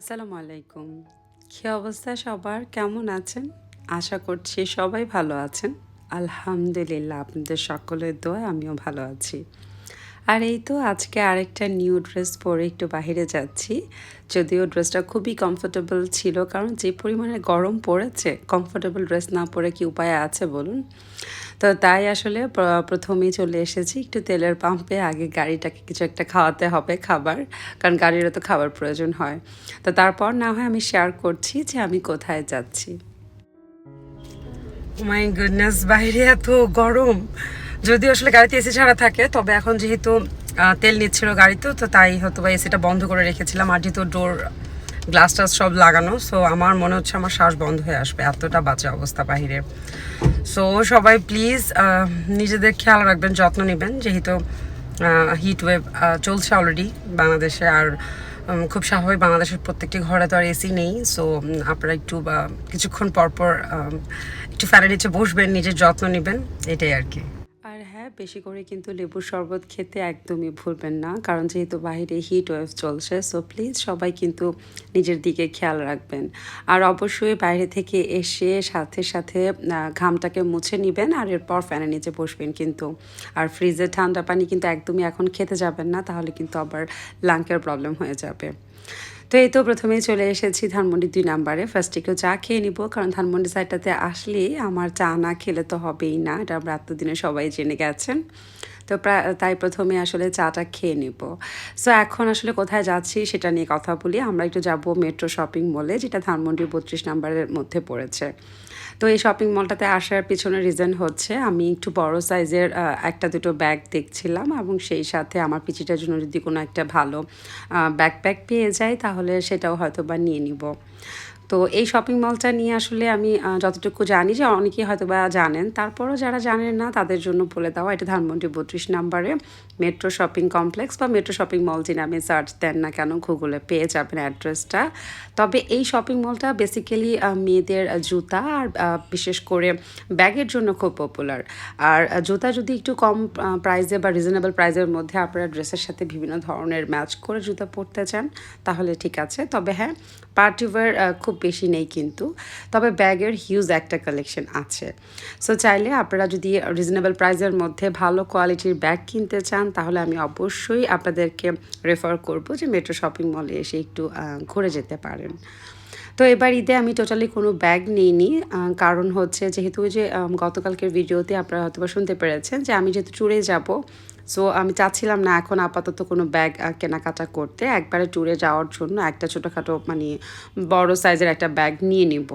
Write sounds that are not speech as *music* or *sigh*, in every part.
আসসালামু আলাইকুম। কী অবস্থা সবার? কেমন আছেন? আশা করছি সবাই ভালো আছেন। আলহামদুলিল্লাহ, আপনাদের সকলের দোয়া আমিও ভালো আছি। আর এই তো আজকে আরেকটা নিউ ড্রেস পরে একটু বাইরে যাচ্ছি। যদিও ড্রেসটা খুবই কমফোর্টেবল ছিল, কারণ যে পরিমাণে গরম পড়েছে কমফোর্টেবল ড্রেস না পরে কি উপায় আছে বলুন? তো তাই আসলে প্রথমেই চলে এসেছি একটু তেলের পাম্পে, আগে গাড়িটাকে কিছু একটা খাওয়াতে হবে খাবার, কারণ গাড়িরও তো খাবার প্রয়োজন হয়। তো তারপর না হয় আমি শেয়ার করছি যে আমি কোথায় যাচ্ছি। মাই গুডনেস বাইরে এত গরম। যদি আসলে গাড়িতে এসি ছাড়া থাকে, তবে এখন যেহেতু তেল নিচ্ছিল গাড়িতে, তো তাই হয়তো বা এসিটা বন্ধ করে রেখেছিলাম। আর যেহেতু ডোর, গ্লাস টাস সব লাগানো, সো আমার মনে হচ্ছে আমার শ্বাস বন্ধ হয়ে আসবে, এতটা বাজে অবস্থা বাহিরে। সো সবাই প্লিজ নিজেদের খেয়াল রাখবেন, যত্ন নেবেন, যেহেতু হিট ওয়েভ চলছে অলরেডি বাংলাদেশে, আর খুব স্বাভাবিক বাংলাদেশের প্রত্যেকটি ঘরে তো আর এসি নেই, সো আপনারা একটু বা কিছুক্ষণ পর পর একটু ফ্যানের নিচে বসবেন, নিজের যত্ন নেবেন, এটাই আর কি। বেশি করে কিন্তু লেবুর শরবত খেতে একদমই ভুলবেন না। কারণ যেহেতু বাইরে হিট ওয়েভ চলছে সো প্লিজ সবাই কিন্তু নিজের দিকে খেয়াল রাখবেন। আর অবশ্যই বাইরে থেকে এসে সাথে সাথে ঘামটাকে মুছে নেবেন আর এরপর ফ্যানের নিচে বসবেন কিন্তু। আর ফ্রিজে ঠান্ডা পানি কিন্তু একদমই এখন খেতে যাবেন না, তাহলে কিন্তু আবার লাঙ্কের প্রবলেম হয়ে যাবে। তো এই তো প্রথমেই চলে এসেছি ধানমন্ডি দুই নাম্বারে। ফার্স্ট একটু চা খেয়ে নিব, কারণ ধানমন্ডি সাইডটাতে আসলে আমার চা না খেলে তো হবেই না, এটা আমরা এতদিনে সবাই জেনে গেছেন। তো তাই প্রথমে আসলে চাটা খেয়ে নিব। সো এখন আসলে কোথায় যাচ্ছি সেটা নিয়ে কথা বলি। আমরা একটু যাব মেট্রো শপিং মলে যেটা ধানমন্ডির বত্রিশ নাম্বারের মধ্যে পড়েছে। তো এই শপিং মলটাতে আসার পিছনে রিজন হচ্ছে, আমি একটু বড় সাইজের একটা দুটো ব্যাগ দেখছিলাম এবং সেই সাথে আমার পিচিটার জন্য যদি কোনো একটা ভালো ব্যাকপ্যাক পেয়ে যাই তাহলে সেটাও হয়তো বা নিয়ে নিব। তো এই শপিং মলটা নিয়ে আসলে আমি যতটুকু জানি যে অনেকেই হয়তো বা জানেন। তারপরও যারা জানেন না, তাদের জন্য বলে দেওয়া, এটা ধানমন্ডি বত্রিশ নাম্বারে মেট্রো শপিং কমপ্লেক্স বা মেট্রো শপিং মল যে নামে সার্চ দেন না কেন গুগলে পেয়ে যাবেন অ্যাড্রেসটা তবে এই শপিং মলটা বেসিক্যালি মেয়েদের জুতা আর বিশেষ করে ব্যাগের জন্য খুব পপুলার আর জুতা যদি একটু কম প্রাইসে বা রিজনেবল প্রাইসের মধ্যে আপনারা ড্রেসের সাথে বিভিন্ন ধরনের ম্যাচ করে জুতা পরতে চান, তাহলে ঠিক আছে। তবে হ্যাঁ পার্টি ওয়্যার খুব বেশি নেই কিন্তু। তবে ব্যাগের হিউজ একটা কালেকশন আছে। সো চাইলে আপনারা যদি রিজনেবল প্রাইসের মধ্যে ভালো কোয়ালিটির ব্যাগ কিনতে চান, তাহলে আমি অবশ্যই আপনাদেরকে রেফার করব যে মেট্রো শপিং মলে এসে একটু ঘুরে যেতে পারেন। তো এবার ঈদে আমি টোটালি কোনো ব্যাগ নিইনি কারণ হচ্ছে যেহেতু যে গতকালকের ভিডিওতে আপনারা হয়তো শুনতে পেরেছেন যে আমি যেহেতু ট্যুরে যাব সো আমি চাচ্ছিলাম না এখন আপাতত কোনো ব্যাগ কেনাকাটা করতে। একবারে ট্যুরে যাওয়ার জন্য একটা ছোটোখাটো মানে বড় সাইজের একটা ব্যাগ নিয়ে নিব।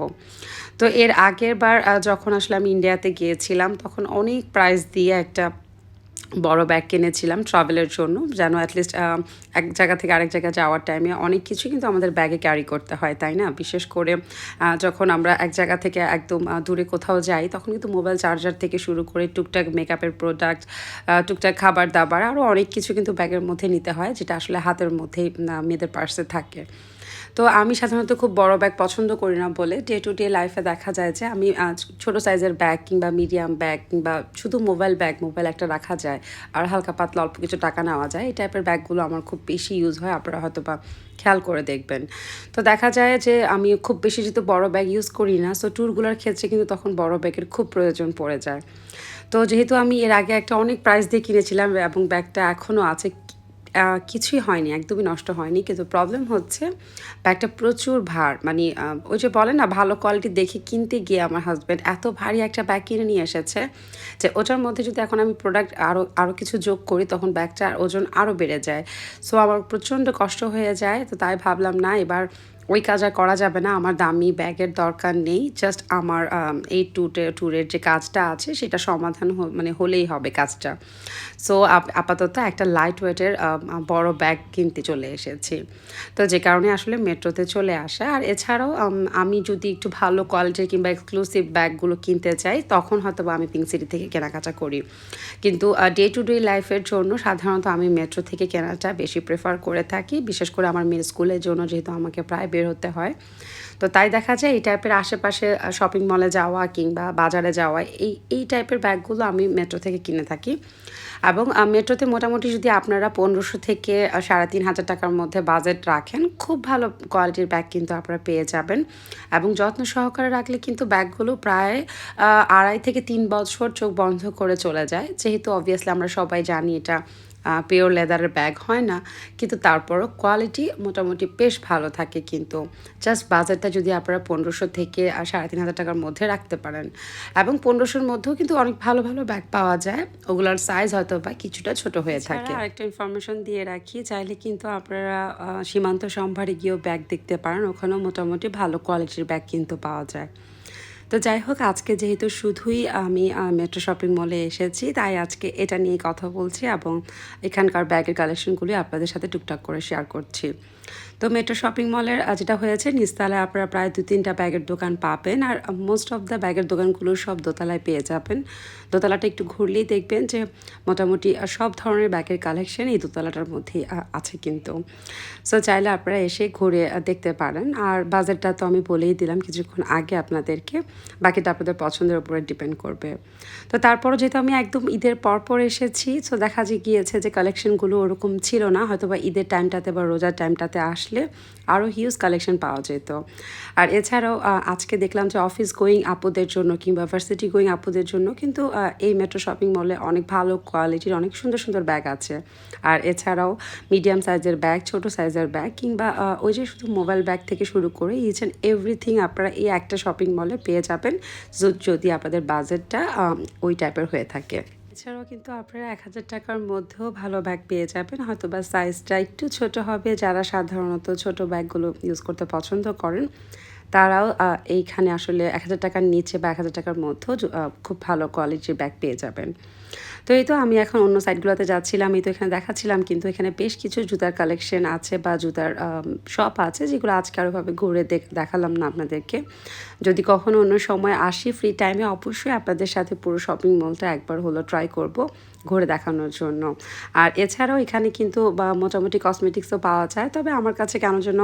তো এর আগের বার যখন আসলে আমি ইন্ডিয়াতে গিয়েছিলাম, তখন অনেক প্রাইস দিয়ে একটা বড় ব্যাগ কিনেছিলাম ট্রাভেলের জন্য। যেন অ্যাটলিস্ট এক জায়গা থেকে আরেক জায়গায় যাওয়ার টাইমে অনেক কিছু কিন্তু আমাদের ব্যাগে ক্যারি করতে হয়, তাই না? বিশেষ করে যখন আমরা এক জায়গা থেকে একদম দূরে কোথাও যাই, তখন কিন্তু মোবাইল চার্জার থেকে শুরু করে টুকটাক মেকআপের প্রোডাক্ট টুকটাক খাবার দাবার আরও অনেক কিছু কিন্তু ব্যাগের মধ্যে নিতে হয়, যেটা আসলে হাতের মধ্যেই মেয়েদের পার্সে থাকে। তো আমি সাধারণত খুব বড় ব্যাগ পছন্দ করি না বলে ডে টু ডে লাইফে দেখা যায় যে আমি ছোট সাইজের ব্যাগ কিংবা মিডিয়াম ব্যাগ কিংবা শুধু মোবাইল ব্যাগ মোবাইল একটা রাখা যায় আর হালকা পাতলা অল্প কিছু টাকা নেওয়া যায়। এই টাইপের ব্যাগগুলো আমার খুব বেশি ইউজ হয়, আপনারা হয়তো বা খেয়াল করে দেখবেন। তো দেখা যায় যে আমি খুব বেশি যেহেতু বড় ব্যাগ ইউজ করি না সো ট্যুরগুলোর ক্ষেত্রে কিন্তু তখন বড় ব্যাগের খুব প্রয়োজন পড়ে যায়। তো যেহেতু আমি এর আগে একটা অনেক প্রাইস দিয়ে কিনেছিলাম এবং ব্যাগটা এখনও আছে কিছুই হয়নি, একদমই নষ্ট হয়নি। কিন্তু প্রবলেম হচ্ছে ব্যাগটা প্রচুর ভার। মানে ওই যে বলে না, ভালো কোয়ালিটি দেখে কিনতে গিয়ে আমার হাজব্যান্ড এত ভারী একটা ব্যাগ কিনে নিয়ে এসেছে যে, ওটার মধ্যে যদি এখন আমি প্রোডাক্ট আরও আরও কিছু যোগ করি, তখন ব্যাগটার ওজন আরও বেড়ে যায়। সো আমার প্রচণ্ড কষ্ট হয়ে যায়, তো তাই ভাবলাম, না, এবার ওই কাজ আর করা যাবে না, আমার দামি ব্যাগের দরকার নেই জাস্ট আমার এই ট্যুরে ট্যুরের যে কাজটা আছে, সেটা সমাধান মানে হলেই হবে কাজটা। সো আপাতত একটা লাইট ওয়েটের বড় ব্যাগ কিনতে চলে এসেছি। তো যে কারণে আসলে মেট্রোতে চলে আসা। আর এছাড়াও, আমি যদি একটু ভালো কোয়ালিটির কিংবা এক্সক্লুসিভ ব্যাগগুলো কিনতে চাই, তখন হয়তো বা আমি পিঙ্ক সিটি থেকে কেনাকাটা করি। কিন্তু ডে টু ডে লাইফের জন্য সাধারণত আমি মেট্রো থেকে কেনাটা বেশি প্রেফার করে থাকি। বিশেষ করে আমার মেয়ের স্কুলের জন্য, যেহেতু আমাকে প্রায় বের হতে হয়। তো তাই দেখা যায় এই টাইপের আশেপাশে শপিং মলে যাওয়া কিংবা বাজারে যাওয়া, এই এই টাইপের ব্যাগগুলো আমি মেট্রো থেকে কিনে থাকি। এবং মেট্রোতে মোটামুটি যদি আপনারা পনেরোশো থেকে সাড়ে তিন হাজার টাকার মধ্যে বাজেট রাখেন, খুব ভালো কোয়ালিটির ব্যাগ কিন্তু আপনারা পেয়ে যাবেন। এবং যত্ন সহকারে রাখলে কিন্তু ব্যাগগুলো প্রায় আড়াই থেকে তিন বছর চোখ বন্ধ করে চলে যায়। যেহেতু অবভিয়াসলি আমরা সবাই জানি এটা পিওর লেদারের ব্যাগ হয় না কিন্তু তারপরও কোয়ালিটি মোটামুটি বেশ ভালো থাকে কিন্তু। জাস্ট বাজেটটা যদি আপনারা পনেরোশো থেকে সাড়ে তিন হাজার টাকার মধ্যে রাখতে পারেন। এবং পনেরোশোর মধ্যেও কিন্তু অনেক ভালো ভালো ব্যাগ পাওয়া যায়। ওগুলোর সাইজ হয়তো বা কিছুটা ছোট হয়ে থাকে। আরেকটা ইনফরমেশন দিয়ে রাখি চাইলে কিন্তু আপনারা সীমান্ত সম্ভারে গিয়েও ব্যাগ দেখতে পারেন। ওখানেও মোটামুটি ভালো কোয়ালিটির ব্যাগ কিন্তু পাওয়া যায়। তো যাই হোক, আজকে যেহেতু শুধুই আমি মেট্রো শপিং মলে এসেছি, তাই আজকে এটা নিয়ে কথা বলছি এবং এখানকার ব্যাগের কালেকশনগুলি আপনাদের সাথে টুকটাক করে শেয়ার করছি। তো মেট্রো শপিং মলের যেটা হয়েছে, নিচতলায় আপনারা প্রায় দু তিনটা ব্যাগের দোকান পাবেন। আর মোস্ট অফ দ্য ব্যাগের দোকানগুলো সব দোতলায় পেয়ে যাবেন। দোতলাটা একটু ঘুরলেই দেখবেন যে, মোটামুটি সব ধরনের ব্যাগের কালেকশন এই দোতলাটার মধ্যেই আছে কিন্তু। সো চাইলে আপনারা এসে ঘুরে দেখতে পারেন। আর বাজেটটা তো আমি বলেই দিলাম কিছুক্ষণ আগে আপনাদেরকে। বাকিটা আপনাদের পছন্দের উপরে ডিপেন্ড করবে। তো তারপরও যেহেতু আমি একদম ঈদের পর পর এসেছি সো দেখা যে গিয়েছে যে কালেকশনগুলো ওরকম ছিল না। হয়তো বা ঈদের টাইমটাতে বা রোজার টাইমটাতে আসলে আরও হিউজ কালেকশন পাওয়া যেত। আর এছাড়াও আজকে দেখলাম যে অফিস গোয়িং আপুদের জন্য কিংবা ভার্সিটি গোয়িং আপুদের জন্য কিন্তু এই মেট্রো শপিং মলে অনেক ভালো কোয়ালিটির অনেক সুন্দর সুন্দর ব্যাগ আছে। আর এছাড়াও মিডিয়াম সাইজের ব্যাগ ছোট সাইজের ব্যাগ কিংবা ওই যে শুধু মোবাইল ব্যাগ থেকে শুরু করে ইচ অ্যান্ড এভরিথিং আপনারা এই একটা শপিং মলে পেয়ে যাবেন, যদি আপনাদের বাজেটটা ওই টাইপের হয়ে থাকে। এছাড়াও কিন্তু আপনারা এক হাজার টাকার মধ্যেও ভালো ব্যাগ পেয়ে যাবেন। হয়তো বা সাইজটা একটু ছোট হবে। যারা সাধারণত ছোট ব্যাগগুলো ইউজ করতে পছন্দ করেন, তারাও এইখানে আসলে এক হাজার টাকার নিচে বা এক হাজার টাকার মধ্যেও খুব ভালো কোয়ালিটির ব্যাগ পেয়ে যাবেন। তো এই তো আমি এখন অন্য সাইডগুলোতে যাচ্ছিলাম। এই তো এখানে দেখাচ্ছিলাম, কিন্তু এখানে বেশ কিছু জুতার কালেকশন আছে বা জুতার শপ আছে যেগুলো আজকে আরোভাবে ঘুরে দেখ- দেখালাম না আপনাদেরকে। যদি কখনো অন্য সময় আসি ফ্রি টাইমে অবশ্যই আপনাদের সাথে পুরো শপিং মলটা একবার হলো ট্রাই করব ঘুরে দেখানোর জন্য। আর এছাড়াও এখানে কিন্তু বা মোটামুটি কসমেটিক্সও পাওয়া যায়, তবে আমার কাছে কেন যেন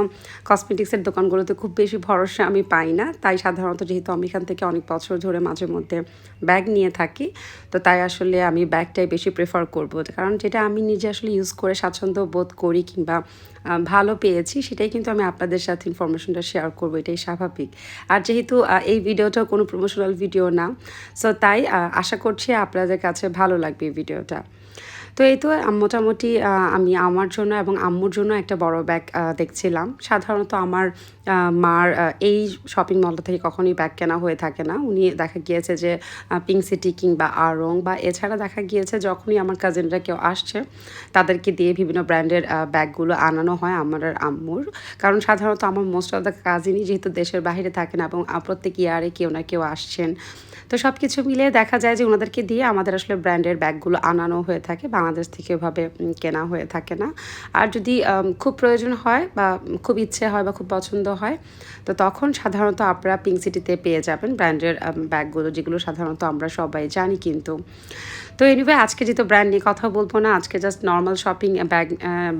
কসমেটিক্সের দোকানগুলোতে খুব বেশি ভরসা আমি পাই না। তাই সাধারণত যেহেতু আমি এখান থেকে অনেক বছর ধরে মাঝে মধ্যে ব্যাগ নিয়ে থাকি, তো তাই আসলে আমি ব্যাগটাই বেশি প্রেফার করব। কারণ যেটা আমি নিজে আসলে ইউজ করে স্বাচ্ছন্দ্য বোধ করি কিংবা ভালো পেয়েছি, সেটাই কিন্তু আমি আপনাদের সাথে ইনফরমেশনটা শেয়ার করব, এটাই স্বাভাবিক। আর যেহেতু এই ভিডিওটা কোনো প্রমোশনাল ভিডিও না সো তাই আশা করছি আপনাদের কাছে ভালো লাগবে এই ভিডিওটা তো এই তো মোটামুটি আমি আমার জন্য এবং আম্মুর জন্য একটা বড় ব্যাগ দেখছিলাম। সাধারণত আমার মার এই শপিং মলটা থেকে কখনোই ব্যাগ কেনা হয়ে থাকে না। উনি দেখা গিয়েছে যে পিঙ্ক সিটি কিংবা আরং বা এছাড়া দেখা গিয়েছে যখনই আমার কাজিনরা কেউ আসছে, তাদেরকে দিয়ে বিভিন্ন ব্র্যান্ডের ব্যাগগুলো আনানো হয় আমার আর আম্মুর। কারণ সাধারণত আমার মোস্ট অফ দ্য কাজিনই যেহেতু দেশের বাইরে থাকেন এবং প্রত্যেক ইয়ারে কেউ না কেউ আসছেন। তো সব কিছু মিলে দেখা যায় যে ওনাদেরকে দিয়ে আমাদের আসলে ব্র্যান্ডের ব্যাগগুলো আনানো হয়ে থাকে, বাংলাদেশ থেকে ওভাবে কেনা হয়ে থাকে না। আর যদি খুব প্রয়োজন হয় বা খুব ইচ্ছে হয় বা খুব পছন্দ হয়, তো তখন সাধারণত আপনারা পিঙ্ক সিটিতে পেয়ে যাবেন ব্র্যান্ডের ব্যাগগুলো, যেগুলো সাধারণত আমরা সবাই জানি কিন্তু। তো এনিওয়ে আজকে যেহেতু ব্র্যান্ড নিয়ে কথা বলব না, আজকে জাস্ট নর্মাল শপিং ব্যাগ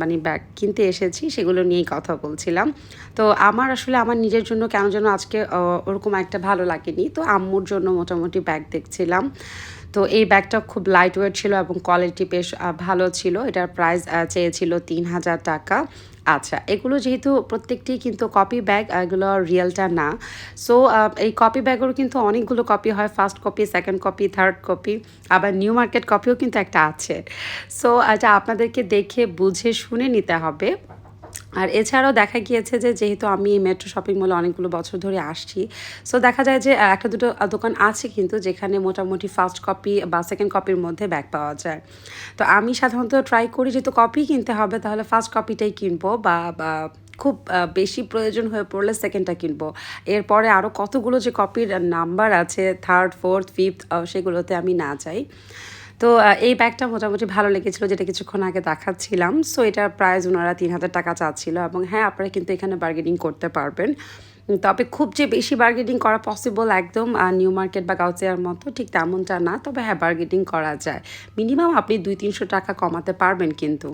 মানে ব্যাগ কিনতে এসেছি, সেগুলো নিয়েই কথা বলছিলাম। তো আমার আসলে আমার নিজের জন্য কেন যেন আজকে ওরকম একটা ভালো লাগেনি। তো আম্মুর জন্য মোটামুটি ব্যাগ দেখছিলাম। তো এই ব্যাগটা খুব লাইট ওয়েট ছিল এবং কোয়ালিটি বেশ ভালো ছিল। এটার প্রাইস চেয়েছিল তিন হাজার টাকা। আচ্ছা এগুলো যেহেতু প্রত্যেকটি কিন্তু কপি ব্যাগ এগুলো রিয়েলটা না। সো এই কপি ব্যাগেরও কিন্তু অনেকগুলো কপি হয়। First copy second copy third copy আবার নিউ মার্কেট কপিও কিন্তু একটা আছে। সো এটা আপনাদেরকে দেখে বুঝে শুনে নিতে হবে। আর এছাড়াও দেখা গিয়েছে যে যেহেতু আমি এই মেট্রো শপিং মলে অনেকগুলো বছর ধরে আসছি সো দেখা যায় যে একটা দুটো দোকান আছে কিন্তু যেখানে মোটামুটি ফার্স্ট কপি বা সেকেন্ড কপির মধ্যে ব্যাগ পাওয়া যায়। তো আমি সাধারণত ট্রাই করি যেহেতু কপি কিনতে হবে, তাহলে ফার্স্ট কপিটাই কিনবো বা খুব বেশি প্রয়োজন হয়ে পড়লে সেকেন্ডটা কিনবো। এরপরে আরও কতগুলো যে কপির নাম্বার আছে থার্ড ফোর্থ ফিফথ সেগুলোতে আমি না চাই তো এই ব্যাগটা মোটামুটি ভালো লেগেছিলো যেটা কিছুক্ষণ আগে দেখাচ্ছিলাম। সো এটার প্রাইস ওনারা তিন হাজার টাকা চাচ্ছিলো এবং হ্যাঁ আপনারা কিন্তু এখানে বার্গেনিং করতে পারবেন। তবে খুব যে বেশি বার্গেনিং করা পসিবল একদম নিউ মার্কেট বা গাউচিয়ার মতো ঠিক তেমনটা না। তবে হ্যাঁ বার্গেনিং করা যায়। মিনিমাম আপনি দুই তিনশো টাকা কমাতে পারবেন কিন্তু।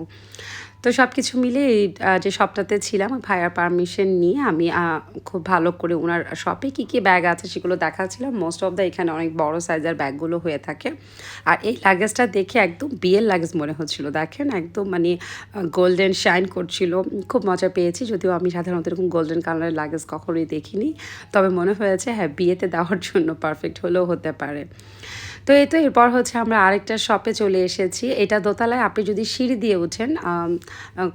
তো সব কিছু মিলে যে শপটাতে ছিলাম, ভাইয়ার পারমিশন নিয়ে আমি খুব ভালো করে ওনার শপে কী কী ব্যাগ আছে সেগুলো দেখাচ্ছিলাম। মোস্ট অফ দ্য এখানে অনেক বড় সাইজের ব্যাগগুলো হয়ে থাকে। আর এই লাগেজটা দেখে একদম বিয়ের লাগেজ মনে হচ্ছিল। দেখেন, একদম মানে গোল্ডেন শাইন করছিল। খুব মজা পেয়েছি, যদিও আমি সাধারণত এরকম গোল্ডেন কালারের লাগেজ কখনোই দেখিনি। তবে মনে হয়েছে হ্যাঁ বিয়েতে দেওয়ার জন্য পারফেক্ট হলেও হতে পারে। তো এই তো এরপর হচ্ছে আমরা আরেকটা শপে চলে এসেছি। এটা দোতলায় আপনি যদি সিঁড়ি দিয়ে ওঠেন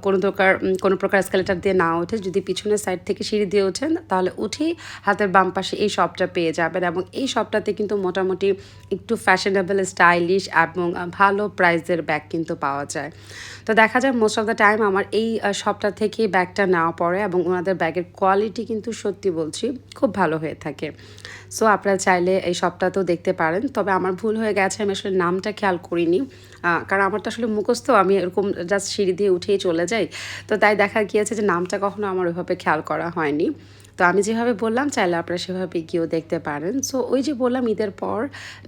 কোনো প্রকার কোনো প্রকার স্কেলেটার দিয়ে না ওঠে যদি পিছনের সাইড থেকে সিঁড়ি দিয়ে ওঠেন তাহলে উঠেই হাতের বাম পাশে এই শপটা পেয়ে যাবেন এবং এই শপটাতে কিন্তু মোটামুটি একটু ফ্যাশনেবল স্টাইলিশ এবং ভালো প্রাইসের ব্যাগ কিন্তু পাওয়া যায়। তো দেখা যায় মোস্ট অফ দ্য টাইম আমার এই শপটা থেকে ব্যাগটা নেওয়া পড়ে এবং ওনাদের ব্যাগের কোয়ালিটি কিন্তু সত্যি বলছি, খুব ভালো হয়ে থাকে। সো আপনারা চাইলে এই শপটাতেও দেখতে পারেন। তবে আমার ভুল হয়ে গেছে, আমি আসলে নামটা খেয়াল করিনি। কারণ আমার তো আসলে মুখস্থ, আমি এরকম জাস্ট সিঁড়ি দিয়ে উঠেই চলে যাই। তো তাই দেখা গিয়েছে যে নামটা কখনো আমার ওইভাবে খেয়াল করা হয়নি। তো আমি যেভাবে বললাম, চাইলে আপনারা সেভাবে গিয়েও দেখতে পারেন। সো ওই যে বললাম, ঈদের পর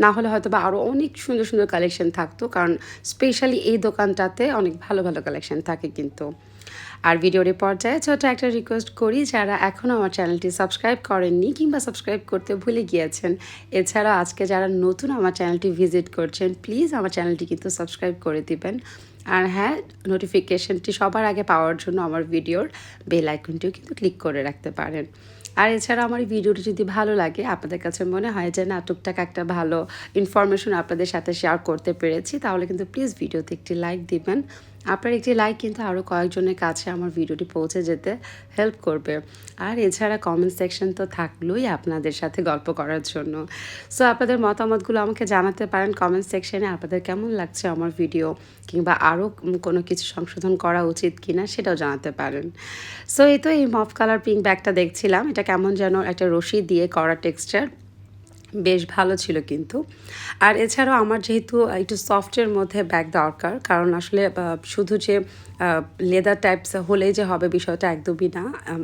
না হলে হয়তো বা আরও অনেক সুন্দর সুন্দর কালেকশন থাকতো। কারণ স্পেশালি এই দোকানটাতে অনেক ভালো ভালো কালেকশন থাকে কিন্তু। আর ভিডিওর পর্যায়ে ছোট একটা রিকোয়েস্ট করি, যারা এখনও আমার চ্যানেলটি সাবস্ক্রাইব করেননি কিংবা সাবস্ক্রাইব করতে ভুলে গিয়েছেন এছাড়া আজকে যারা নতুন আমার চ্যানেলটি ভিজিট করছেন প্লিজ আমার চ্যানেলটি কিন্তু সাবস্ক্রাইব করে দিবেন। আর হ্যাঁ নোটিফিকেশনটি সবার আগে পাওয়ার জন্য আমার ভিডিওর বেল আইকনটিও কিন্তু ক্লিক করে রাখতে পারেন। আর এছাড়া আমার ভিডিওটি যদি ভালো লাগে, আপনাদের কাছে মনে হয় যে, না, টুকটাক একটা ভালো ইনফরমেশন আপনাদের সাথে শেয়ার করতে পেরেছি, তাহলে কিন্তু প্লিজ ভিডিওতে একটি লাইক দিবেন। আপনার একটি লাইক কিন্তু আরও কয়েকজনের কাছে আমার ভিডিওটি পৌঁছে যেতে হেল্প করবে। আর এছাড়া কমেন্ট সেকশন তো থাকলোই আপনাদের সাথে গল্প করার জন্য। সো আপনাদের মতামতগুলো আমাকে জানাতে পারেন কমেন্ট সেকশনে আপনাদের কেমন লাগছে আমার ভিডিও কিংবা আরও কোনো কিছু সংশোধন করা উচিত কিনা সেটাও জানাতে পারেন। সো এই তো এই মফ কালার পিঙ্ক ব্যাগটা দেখছিলাম। এটা কেমন যেন একটা রশি দিয়ে করা টেক্সচার বেশ ভালো ছিল কিন্তু। আর এছাড়াও আমার যেহেতু একটু সফটের মধ্যে ব্যাগ দরকার, কারণ আসলে শুধু যে লেদার টাইপস হলেই যে হবে বিষয়টা একদমই না।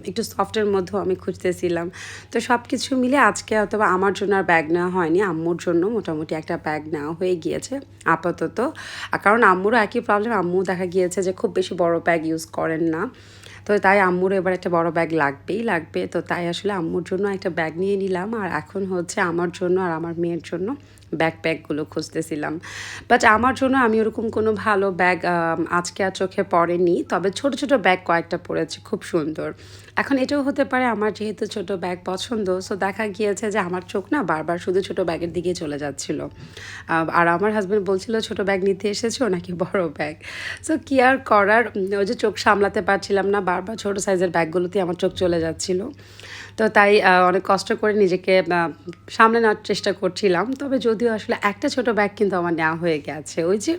একটু সফটের মধ্যেও আমি খুঁজতেছিলাম। তো সব কিছু মিলে আজকে অথবা আমার জন্য আর ব্যাগ নেওয়া হয়নি, আম্মুর জন্য মোটামুটি একটা ব্যাগ নেওয়া হয়ে গিয়েছে আপাতত। কারণ আম্মুরও একই প্রবলেম আম্মু দেখা গিয়েছে যে খুব বেশি বড় ব্যাগ ইউজ করেন না। তো তাই আম্মুর এবার একটা বড় ব্যাগ লাগবেই, লাগবে। তো তাই আসলে আম্মুর জন্য একটা ব্যাগ নিয়ে নিলাম। আর এখন হচ্ছে আমার জন্য আর আমার মেয়ের জন্য ব্যাগ ব্যাকপ্যাকগুলো খুঁজতেছিলাম। বাট আমার জন্য আমি ওরকম কোনো ভালো ব্যাগ আজকে আর চোখে পড়েনি। তবে ছোট ছোট ব্যাগ কয়েকটা পড়েছে খুব সুন্দর। এখন এটাও হতে পারে আমার যেহেতু ছোট ব্যাগ পছন্দ সো দেখা গিয়েছে যে আমার চোখ না বারবার শুধু ছোট ব্যাগের দিকে চলে যাচ্ছিল। আর আমার হাজব্যান্ড বলছিল, ছোট ব্যাগ নিতে এসেছ নাকি বড় ব্যাগ সো কি আর করার? ওই যে চোখ সামলাতে পারছিলাম না বারবার ছোট সাইজের ব্যাগগুলোতে আমার চোখ চলে যাচ্ছিল। তো তাই অনেক কষ্ট করে নিজেকে সামলে নেওয়ার চেষ্টা করছিলাম। তবে যদিও আসলে একটা ছোট ব্যাগ কিন্তু আমার নেওয়া হয়ে গেছে। ওই যে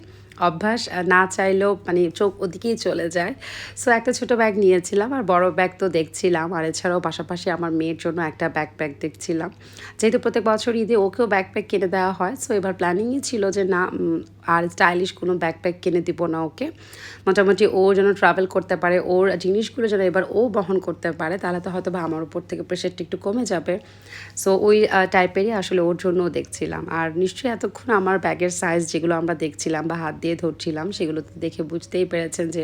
অভ্যাস না চাইলেও মানে চোখ ওদিকেই চলে যায়। সো একটা ছোট ব্যাগ নিয়েছিলাম আর বড় ব্যাগ তো দেখছিলাম। আর এছাড়াও পাশাপাশি আমার মেয়ের জন্য একটা ব্যাগ ব্যাকপ্যাক দেখছিলাম। যেহেতু প্রত্যেক বছর ঈদে ওকেও ব্যাকপ্যাক কিনে দেওয়া হয় সো এবার প্ল্যানিংই ছিল যে না আর স্টাইলিশ কোনো ব্যাকপ্যাক কিনে দিব না ওকে মোটামুটি ও যেন ট্রাভেল করতে পারে, ওর জিনিসগুলো যেন এবার ও বহন করতে পারে, তাহলে তো হয়তো বা আমার উপর থেকে প্রেশারটা একটু কমে যাবে। সো ওই টাইপেরই আসলে ওর জন্য দেখছিলাম। আর নিশ্চয়ই এতক্ষণ আমার ব্যাগের সাইজ যেগুলো আমরা দেখছিলাম বা হাত দিয়ে ধরছিলাম, সেগুলো তো দেখে বুঝতেই পেরেছেন যে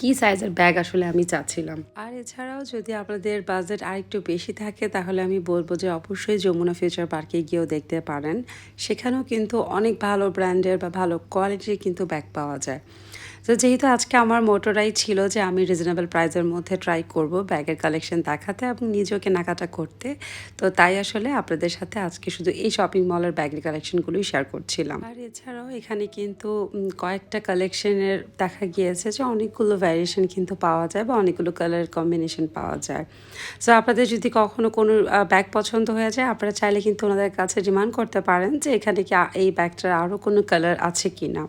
কি সাইজের ব্যাগ আসলে আমি চাচ্ছিলাম? আর এছাড়াও যদি আপনাদের বাজেট আরেকটু বেশি থাকে, তাহলে আমি বলব যে অবশ্যই যমুনা ফিউচার পার্কে গিয়েও দেখতে পারেন। সেখানেও কিন্তু অনেক ভালো ব্র্যান্ডের বা ভালো কোয়ালিটির কিন্তু ব্যাগ পাওয়া যায়। তো যেহেতু আজকে আমার মোটরাই ছিল যে আমি রিজনেবল প্রাইজের মধ্যে ট্রাই করব ব্যাগের কালেকশন দেখাতে এবং নিজেও কেনাকাটা করতে, তো তাই আসলে আপনাদের সাথে আজকে শুধু এই শপিং মলের ব্যাগের কালেকশনগুলোই শেয়ার করছিলাম। আর এছাড়াও এখানে কিন্তু কয়েকটা কালেকশনের দেখা গিয়েছে যে অনেকগুলো ভ্যারিয়েশন কিন্তু পাওয়া যায় বা অনেকগুলো কালার কম্বিনেশন পাওয়া যায়। সো আপনাদের যদি কখনো কোনো ব্যাগ পছন্দ হয়ে যায়, আপনারা চাইলে কিন্তু ওনাদের কাছে ডিমান্ড করতে পারেন যে এখানে কি এই ব্যাগটার আরও কোনো কালার আছে কি না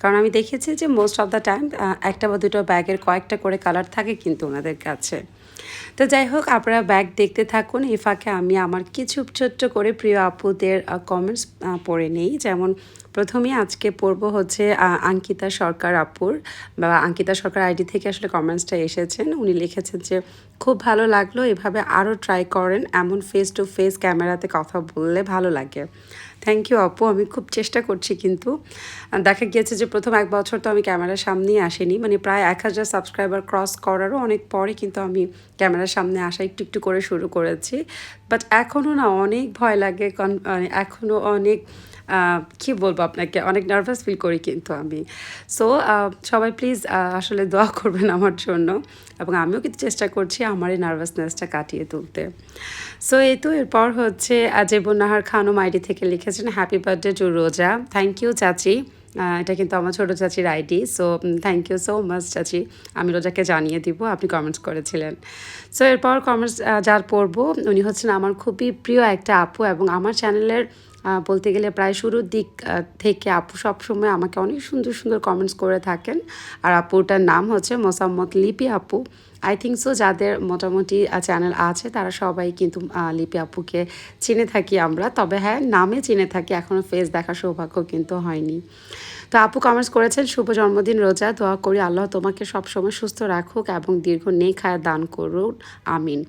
কারণ আমি দেখেছি যে মোস্ট অফ দ্য টাইম একটা বা দুটো ব্যাগের কয়েকটা করে কালার থাকে কিন্তু ওনাদের কাছে। তো যাই হোক, আপনারা ব্যাগ দেখতে থাকুন। এই ফাঁকে আমি আমার কিছু ছোট্ট করে প্রিয় আপুদের কমেন্টস পড়ে নেই। যেমন, প্রথমেই আজকে পড়ব হচ্ছে আঙ্কিতা সরকার আপুর, বা আঙ্কিতা সরকার আইডি থেকে আসলে কমেন্টসটা এসেছেন। উনি লিখেছেন যে, খুব ভালো লাগল, এভাবে আরও ট্রাই করেন, এমন ফেস টু ফেস ক্যামেরাতে কথা বললে ভালো লাগে। থ্যাংক ইউ আপু। আমি খুব চেষ্টা করছি কিন্তু। দেখা গিয়েছে যে প্রথম এক বছর তো আমি ক্যামেরার সামনেই আসিনি। মানে প্রায় এক হাজার সাবস্ক্রাইবার ক্রস করারও অনেক পরে কিন্তু আমি ক্যামেরার সামনে আসা একটু একটু করে শুরু করেছি। বাট এখনও না অনেক ভয় লাগে। কন- মানে এখনও অনেক কি বলব আপনাকে? অনেক নার্ভাস ফিল করি কিন্তু আমি। সো সবাই প্লিজ আসলে দোয়া *laughs* করবেন আমার জন্য। এবং আমিও কিন্তু চেষ্টা করছি আমার এই নার্ভাসনেসটা কাটিয়ে তুলতে। সো এই তো এরপর হচ্ছে জেবুন নাহার খানম আইডি থেকে লিখেছেন happy birthday to Roza thank you চাচি। এটা কিন্তু আমার ছোটো চাচির ID so thank you so much চাচি। আমি রোজাকে জানিয়ে দিব, আপনি কমেন্টস করেছিলেন। সো এরপর কমেন্টস যার পড়ব, উনি হচ্ছেন আমার খুবই প্রিয় একটা আপু এবং আমার চ্যানেলের বলতে গেলে প্রায় শুরুর দিক থেকে আপু সবসময় আমাকে অনেক সুন্দর সুন্দর কমেন্টস করে থাকেন। আর আপুটার নাম হচ্ছে মোসাম্মদ লিপি আপু। আই থিঙ্ক সো যাদের মোটামুটি চ্যানেল আছে, তারা সবাই কিন্তু লিপি আপুকে চিনে থাকি আমরা। তবে হ্যাঁ নামে চিনে থাকি এখনও ফেস দেখার সৌভাগ্য কিন্তু হয়নি। তো আপু কমেন্টস করেছেন, শুভ জন্মদিন রোজা, দোয়া করি আল্লাহ তোমাকে সবসময় সুস্থ রাখুক এবং দীর্ঘ নেক খায় দান করুন আমিন।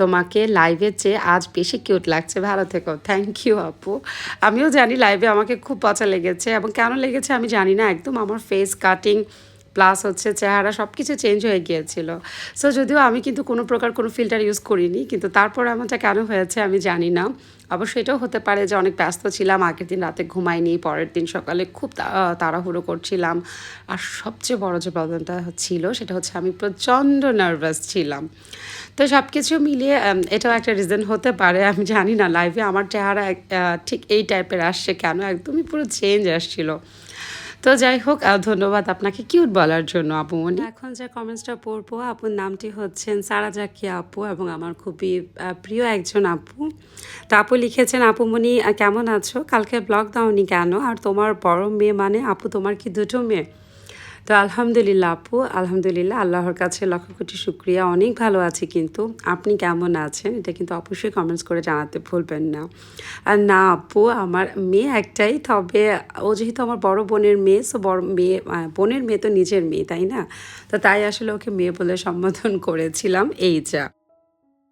তোমাকে লাইভে চেয়ে আজ বেশি কিউট লাগছে, ভালো থেকো। থ্যাংক ইউ আপু। আমিও জানি লাইভে আমাকে খুব পচা লেগেছে এবং কেন লেগেছে আমি জানি না, একদম আমার ফেস কাটিং প্লাস হচ্ছে চেহারা সব কিছু চেঞ্জ হয়ে গিয়েছিল। সো যদিও আমি কিন্তু কোনো প্রকার কোনো ফিল্টার ইউজ করিনি, কিন্তু তারপর এমনটা কেন হয়েছে আমি জানি না। অবশ্য এটাও হতে পারে যে অনেক ব্যস্ত ছিলাম, আগের দিন রাতে ঘুমাইনি, পরের দিন সকালে খুব তাড়াহুড়ো করছিলাম। আর সবচেয়ে বড় যে প্রবলেমটা ছিল সেটা হচ্ছে আমি প্রচণ্ড নার্ভাস ছিলাম। তো সব কিছু মিলিয়ে এটাও একটা রিজন হতে পারে, আমি জানি না লাইভে আমার চেহারা ঠিক এই টাইপের আসছে কেন? একদমই পুরো চেঞ্জ আসছিল। তো যাই হোক ধন্যবাদ আপনাকে কিউট বলার জন্য, আপু এখন যে কমেন্টসটা পড়ব, আপুর নামটি হচ্ছেন সারা জাকি আপু এবং আমার খুবই প্রিয় একজন আপু। তো আপু লিখেছেন, আপু মনি কেমন আছো? কালকে ব্লগ দাওনি কেন? আর তোমার বড় মেয়ে মানে? আপু, তোমার কি দুটো মেয়ে? তো আলহামদুলিল্লাহ আপু, আলহামদুলিল্লাহ আল্লাহর কাছে লক্ষ কোটি শুক্রিয়া। অনেক ভালো আছি কিন্তু, আপনি কেমন আছেন? এটা কিন্তু অবশ্যই কমেন্টস করে জানাতে ভুলবেন না। আর না আপু, আমার মেয়ে একটাই, তবে ও যেহেতু আমার বড় বোনের মেয়ে সো বড় মেয়ে বোনের মেয়ে তো নিজের মেয়ে, তাই না? তো তাই আসলে ওকে মেয়ে বলে সম্বোধন করেছিলাম, এই যা।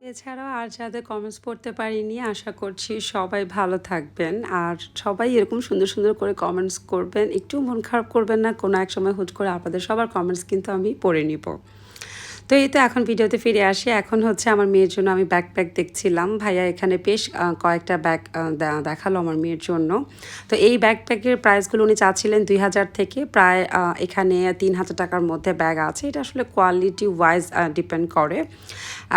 এছাড়াও আর যাদের কমেন্টস পড়তে পারিনি, আশা করছি সবাই ভালো থাকবেন। আর সবাই এরকম সুন্দর সুন্দর করে কমেন্টস করবেন। একটু মন খারাপ করবেন না, কোনো এক সময় হুট করে আপনাদের সবার কমেন্টস কিন্তু আমি পড়ে নিব। তো এই তো এখন ভিডিওতে ফিরে আসি। এখন হচ্ছে আমার মেয়ের জন্য আমি ব্যাকপ্যাক দেখছিলাম। ভাইয়া এখানে বেশ কয়েকটা ব্যাগ দেখাল আমার মেয়ের জন্য। তো এই ব্যাকপ্যাকের প্রাইসগুলো উনি চাচ্ছিলেন দুই হাজার থেকে। প্রায় এখানে তিন হাজার টাকার মধ্যে ব্যাগ আছে। এটা আসলে কোয়ালিটি ওয়াইজ ডিপেন্ড করে।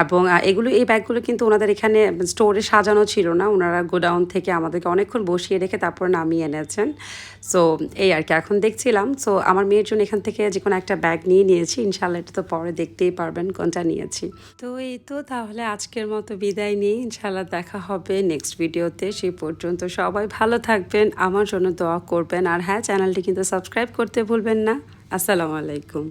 এবং এগুলো, এই ব্যাগগুলো কিন্তু ওনাদের এখানে স্টোরে সাজানো ছিল না। ওনারা গোডাউন থেকে আমাদেরকে অনেকক্ষণ বসিয়ে রেখে তারপর নামিয়ে এনেছেন। সো এই আর কি, এখন দেখছিলাম। সো আমার মেয়ের জন্য এখান থেকে যে কোনো একটা ব্যাগ নিয়ে নিয়েছি। ইনশাল্লাহ এটা তো পরে দেখতেই পারবেন কোনটা নিয়েছি। তো এই তো তাহলে আজকের মতো বিদায় নিই। ইনশাল্লাহ দেখা হবে নেক্সট ভিডিওতে। সেই পর্যন্ত সবাই ভালো থাকবেন, আমার জন্য দোয়া করবেন। আর হ্যাঁ চ্যানেলটি কিন্তু সাবস্ক্রাইব করতে ভুলবেন না। আসসালামু আলাইকুম।